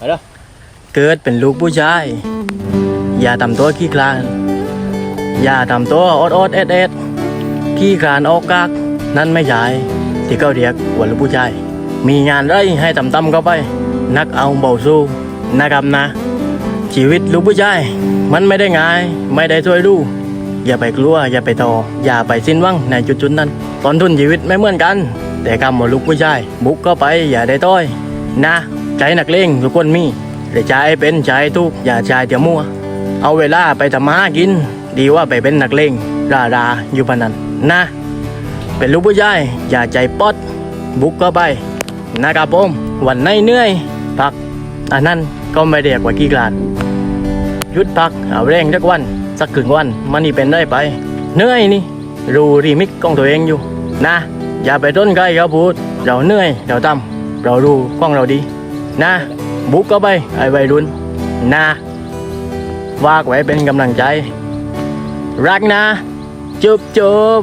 ไปเด้อเกิดเป็นลูกผู้ชาย อย่าทำตัวขี้คลาน อย่าทำตัวอดอดเอ็ดเอ็ดขี้คลานออกกากนั่นไม่ใช่ที่เขาเรียกว่าลูกผู้ชาย มีงานไรให้ทำตำเข้าไป นักเอาเบาสู้นะครับนะ ชีวิตลูกผู้ชาย มันไม่ได้ง่าย ไม่ได้ช่วยดูอย่าไปกลัว อย่าไปต่อ อย่าไปสิ้นหวังในจุดๆนั้น ตอนทุนชีวิตไม่เหมือนกัน แต่คำว่าลูกผู้ชาย บุกเข้าไปอย่าได้ต้อย นะ ใจนักเลงทุกคนมีแต่ใจเป็นใจทุกอย่าใจเดี๋ยวมัวเอาเวลาไปทำมาหากิน ดีว่าไปเป็นนักเลงดาดาอยู่ปานนั้นนะ เป็นลูกผู้ชายอย่าใจป๊อดบุกเข้าไปนะครับผมวันไหนเหนื่อยพักอันนั้นก็ไม่เรียกว่ากี่กลาดหยุดพักเอาแรงสักวัน สักครึ่งวันมันนี่เป็นได้ไปเหนื่อยนี่รูรีมิกของตัวเองอยู่นะ อย่าไปต้นใครเขาพูด เราเหนื่อยเราทำเรารู้ของเราดี นะ บุกก็ไปไอ้วัยรุ่นนะวากไว้เป็นกำลังใจ รักนะ จุบจุบ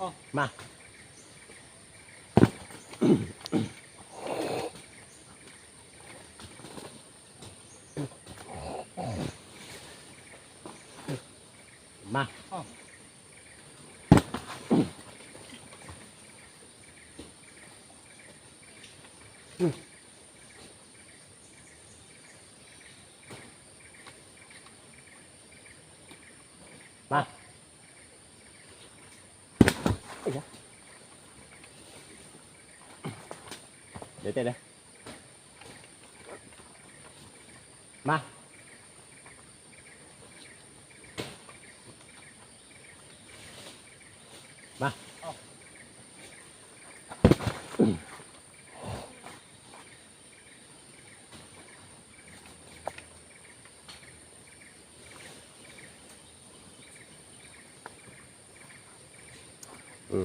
มามามา เดี๋ยวเต้ น